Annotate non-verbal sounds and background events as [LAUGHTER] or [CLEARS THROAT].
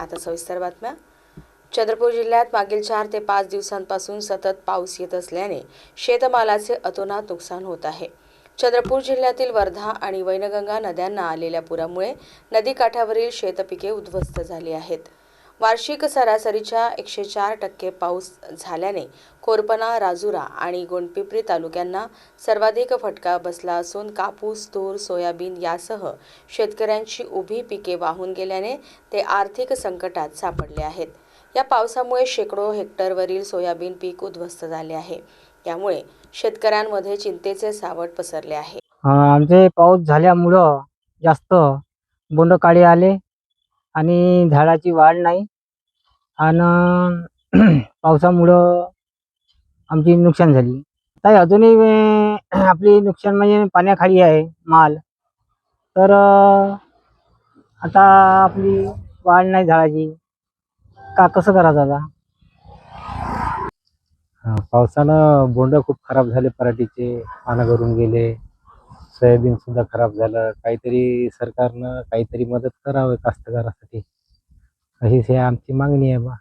आता सविस्तर बातम्या. चंद्रपूर जिल्ह्यात मागील चार ते पाच दिवसांपासून सतत पाऊस येत असल्याने शेतमालाचे अतोनात नुकसान होत आहे. चंद्रपूर जिल्ह्यातील वर्धा आणि वैनगंगा नद्यांना आलेल्या पुरामुळे नदीकाठावरील शेतपिके उद्ध्वस्त झाली आहेत. वार्षिक सरासरीच्या एकशे चार टक्के पाऊस झाल्याने कोरपना राजुरा आणि गोंडपिपरी तालुक्यांना सर्वाधिक फटका बसला असून कापूस तूर सोयाबीन यासह शेतकऱ्यांची उभी पिके वाहून गेल्याने ते आर्थिक संकटात सापडले आहेत. या पावसामुळे शेकडो हेक्टरवरील सोयाबीन पीक उद्ध्वस्त झाले आहे. त्यामुळे शेतकऱ्यांमध्ये चिंतेचे सावट पसरले आहे. आमचे पाऊस झाल्यामुळं जास्त बोंड काळे आले आणि झाडाची वाढ नाही. आणि [CLEARS THROAT] पावसामुळं आमची नुकसान झाली. ताई अजूनही [CLEARS THROAT] आपली नुकसान म्हणजे पाण्याखाली आहे माल. तर आता आपली वाढ नाही झाडाची. का कसं करायचं आता पावसानं बोंड खूप खराब झाले पराठीचे. पानं भरून गेले. सोयाबीन सुद्धा खराब झालं. काहीतरी सरकारनं काहीतरी मदत करावं कास्तकारासाठी. अशीच हे आमची मागणी आहे बा